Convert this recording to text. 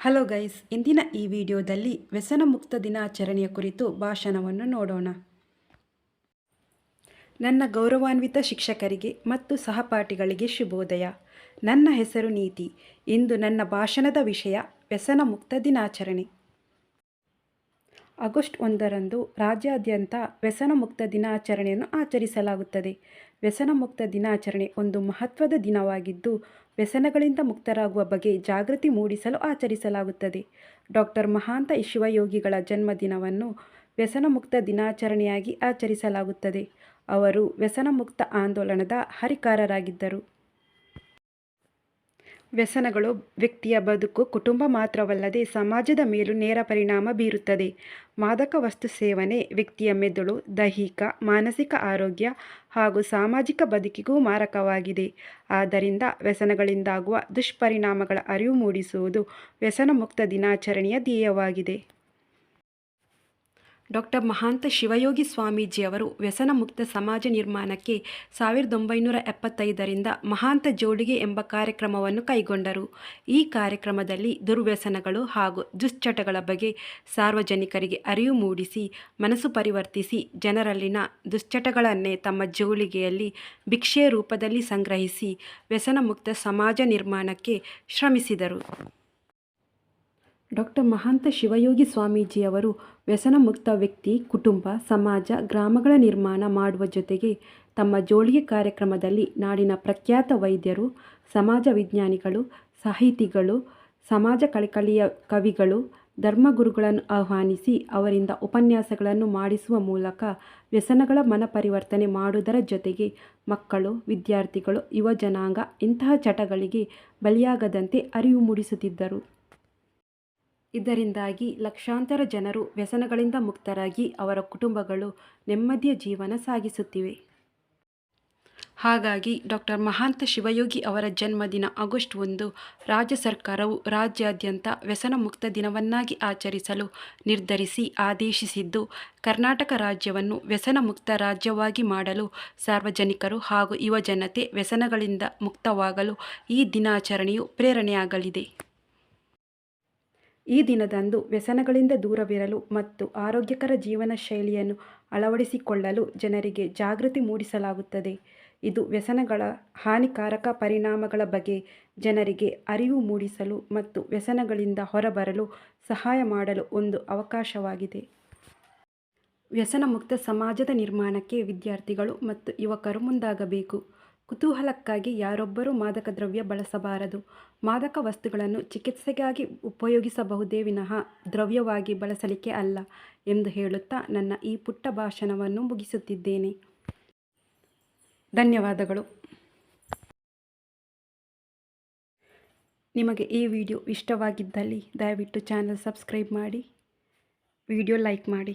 Hello guys, ಇಂದಿನ ಈ ವಿಡಿಯೋದಲ್ಲಿ ವ್ಯಸನ ಮುಕ್ತ ದಿನಾಚರಣೆಯ ಕುರಿತು ಭಾಷಣವನ್ನು ನೋಡೋಣ. ನನ್ನ ಗೌರವಾನ್ವಿತ ಶಿಕ್ಷಕರಿಗೆ ಮತ್ತು ಸಹಪಾಠಿಗಳಿಗೆ ಶುಭೋದಯ. ನನ್ನ ಹೆಸರು ನೀತಿ. ಇಂದು ನನ್ನ ಭಾಷಣದ ವಿಷಯ ವ್ಯಸನ ಮುಕ್ತ ದಿನಾಚರಣೆ. ಆಗಸ್ಟ್ ಒಂದರಂದು ರಾಜ್ಯಾದ್ಯಂತ ವ್ಯಸನ ಮುಕ್ತ ದಿನಾಚರಣೆಯನ್ನು ಆಚರಿಸಲಾಗುತ್ತದೆ. ವ್ಯಸನ ಮುಕ್ತ ದಿನಾಚರಣೆ ಒಂದು ಮಹತ್ವದ ದಿನವಾಗಿದ್ದು ವ್ಯಸನಗಳಿಂದ ಮುಕ್ತರಾಗುವ ಬಗ್ಗೆ ಜಾಗೃತಿ ಮೂಡಿಸಲು ಆಚರಿಸಲಾಗುತ್ತದೆ. ಡಾಕ್ಟರ್ ಮಹಾಂತ ಶಿವಯೋಗಿಗಳ ಜನ್ಮದಿನವನ್ನು ವ್ಯಸನ ಮುಕ್ತ ದಿನಾಚರಣೆಯಾಗಿ ಆಚರಿಸಲಾಗುತ್ತದೆ. ಅವರು ವ್ಯಸನ ಮುಕ್ತ ಆಂದೋಲನದ ಹರಿಕಾರರಾಗಿದ್ದರು. ವ್ಯಸನಗಳು ವ್ಯಕ್ತಿಯ ಬದುಕು ಕುಟುಂಬ ಮಾತ್ರವಲ್ಲದೆ ಸಮಾಜದ ಮೇಲೂ ನೇರ ಪರಿಣಾಮ ಬೀರುತ್ತದೆ. ಮಾದಕ ವಸ್ತು ಸೇವನೆ ವ್ಯಕ್ತಿಯ ಮೆದುಳು, ದೈಹಿಕ, ಮಾನಸಿಕ ಆರೋಗ್ಯ ಹಾಗೂ ಸಾಮಾಜಿಕ ಬದುಕಿಗೂ ಮಾರಕವಾಗಿದೆ. ಆದ್ದರಿಂದ ವ್ಯಸನಗಳಿಂದಾಗುವ ದುಷ್ಪರಿಣಾಮಗಳ ಅರಿವು ಮೂಡಿಸುವುದು ವ್ಯಸನ ಮುಕ್ತ ದಿನಾಚರಣೆಯ ಧ್ಯೇಯವಾಗಿದೆ. ಡಾಕ್ಟರ್ ಮಹಾಂತ ಶಿವಯೋಗಿ ಸ್ವಾಮೀಜಿಯವರು ವ್ಯಸನ ಮುಕ್ತ ಸಮಾಜ ನಿರ್ಮಾಣಕ್ಕೆ ಸಾವಿರದ ಒಂಬೈನೂರ ಎಪ್ಪತ್ತೈದರಿಂದ ಮಹಾಂತ ಜೋಡಿಗೆ ಎಂಬ ಕಾರ್ಯಕ್ರಮವನ್ನು ಕೈಗೊಂಡರು. ಈ ಕಾರ್ಯಕ್ರಮದಲ್ಲಿ ದುರ್ವ್ಯಸನಗಳು ಹಾಗೂ ದುಶ್ಚಟಗಳ ಬಗ್ಗೆ ಸಾರ್ವಜನಿಕರಿಗೆ ಅರಿವು ಮೂಡಿಸಿ, ಮನಸ್ಸು ಪರಿವರ್ತಿಸಿ, ಜನರಲ್ಲಿನ ದುಶ್ಚಟಗಳನ್ನೇ ತಮ್ಮ ಜೋಳಿಗೆಯಲ್ಲಿ ಭಿಕ್ಷೆಯ ರೂಪದಲ್ಲಿ ಸಂಗ್ರಹಿಸಿ ವ್ಯಸನ ಮುಕ್ತ ಸಮಾಜ ನಿರ್ಮಾಣಕ್ಕೆ ಶ್ರಮಿಸಿದರು. ಡಾಕ್ಟರ್ ಮಹಾಂತ ಶಿವಯೋಗಿ ಸ್ವಾಮೀಜಿಯವರು ವ್ಯಸನ ಮುಕ್ತ ವ್ಯಕ್ತಿ, ಕುಟುಂಬ, ಸಮಾಜ, ಗ್ರಾಮಗಳ ನಿರ್ಮಾಣ ಮಾಡುವ ಜೊತೆಗೆ ತಮ್ಮ ಜೋಳಿಗೆ ಕಾರ್ಯಕ್ರಮದಲ್ಲಿ ನಾಡಿನ ಪ್ರಖ್ಯಾತ ವೈದ್ಯರು, ಸಮಾಜ ವಿಜ್ಞಾನಿಗಳು, ಸಾಹಿತಿಗಳು, ಸಮಾಜ ಕಳಕಳಿಯ ಕವಿಗಳು ಧರ್ಮಗುರುಗಳನ್ನು ಆಹ್ವಾನಿಸಿ ಅವರಿಂದ ಉಪನ್ಯಾಸಗಳನ್ನು ಮಾಡಿಸುವ ಮೂಲಕ ವ್ಯಸನಗಳ ಮನ ಪರಿವರ್ತನೆ ಮಾಡುವುದರ ಜೊತೆಗೆ ಮಕ್ಕಳು, ವಿದ್ಯಾರ್ಥಿಗಳು, ಯುವ ಜನಾಂಗ ಇಂತಹ ಚಟಗಳಿಗೆ ಬಲಿಯಾಗದಂತೆ ಅರಿವು ಮೂಡಿಸುತ್ತಿದ್ದರು. ಇದರಿಂದಾಗಿ ಲಕ್ಷಾಂತರ ಜನರು ವ್ಯಸನಗಳಿಂದ ಮುಕ್ತರಾಗಿ ಅವರ ಕುಟುಂಬಗಳು ನೆಮ್ಮದಿಯ ಜೀವನ ಸಾಗಿಸುತ್ತಿವೆ. ಹಾಗಾಗಿ ಡಾಕ್ಟರ್ ಮಹಾಂತ ಶಿವಯೋಗಿ ಅವರ ಜನ್ಮದಿನ ಆಗಸ್ಟ್ ಒಂದು ರಾಜ್ಯ ಸರ್ಕಾರವು ರಾಜ್ಯಾದ್ಯಂತ ವ್ಯಸನ ಮುಕ್ತ ದಿನವನ್ನಾಗಿ ಆಚರಿಸಲು ನಿರ್ಧರಿಸಿ ಆದೇಶಿಸಿದ್ದು, ಕರ್ನಾಟಕ ರಾಜ್ಯವನ್ನು ವ್ಯಸನ ಮುಕ್ತ ರಾಜ್ಯವಾಗಿ ಮಾಡಲು ಸಾರ್ವಜನಿಕರು ಹಾಗೂ ಯುವಜನತೆ ವ್ಯಸನಗಳಿಂದ ಮುಕ್ತವಾಗಲು ಈ ದಿನಾಚರಣೆಯು ಪ್ರೇರಣೆಯಾಗಲಿದೆ. ಈ ದಿನದಂದು ವ್ಯಸನಗಳಿಂದ ದೂರವಿರಲು ಮತ್ತು ಆರೋಗ್ಯಕರ ಜೀವನ ಶೈಲಿಯನ್ನು ಅಳವಡಿಸಿಕೊಳ್ಳಲು ಜನರಿಗೆ ಜಾಗೃತಿ ಮೂಡಿಸಲಾಗುತ್ತದೆ. ಇದು ವ್ಯಸನಗಳ ಹಾನಿಕಾರಕ ಪರಿಣಾಮಗಳ ಬಗ್ಗೆ ಜನರಿಗೆ ಅರಿವು ಮೂಡಿಸಲು ಮತ್ತು ವ್ಯಸನಗಳಿಂದ ಹೊರಬರಲು ಸಹಾಯ ಮಾಡಲು ಒಂದು ಅವಕಾಶವಾಗಿದೆ. ವ್ಯಸನ ಮುಕ್ತ ಸಮಾಜದ ನಿರ್ಮಾಣಕ್ಕೆ ವಿದ್ಯಾರ್ಥಿಗಳು ಮತ್ತು ಯುವಕರು ಮುಂದಾಗಬೇಕು. ಕುತೂಹಲಕ್ಕಾಗಿ ಯಾರೊಬ್ಬರೂ ಮಾದಕ ದ್ರವ್ಯ ಬಳಸಬಾರದು. ಮಾದಕ ವಸ್ತುಗಳನ್ನು ಚಿಕಿತ್ಸೆಗಾಗಿ ಉಪಯೋಗಿಸಬಹುದೇ ವಿನಃ ದ್ರವ್ಯವಾಗಿ ಬಳಸಲಿಕ್ಕೆ ಅಲ್ಲ ಎಂದು ಹೇಳುತ್ತಾ ನನ್ನ ಈ ಪುಟ್ಟ ಭಾಷಣವನ್ನು ಮುಗಿಸುತ್ತಿದ್ದೇನೆ. ಧನ್ಯವಾದಗಳು. ನಿಮಗೆ ಈ ವಿಡಿಯೋ ಇಷ್ಟವಾಗಿದ್ದಲ್ಲಿ ದಯವಿಟ್ಟು ಚಾನಲ್ ಸಬ್ಸ್ಕ್ರೈಬ್ ಮಾಡಿ, ವಿಡಿಯೋ ಲೈಕ್ ಮಾಡಿ.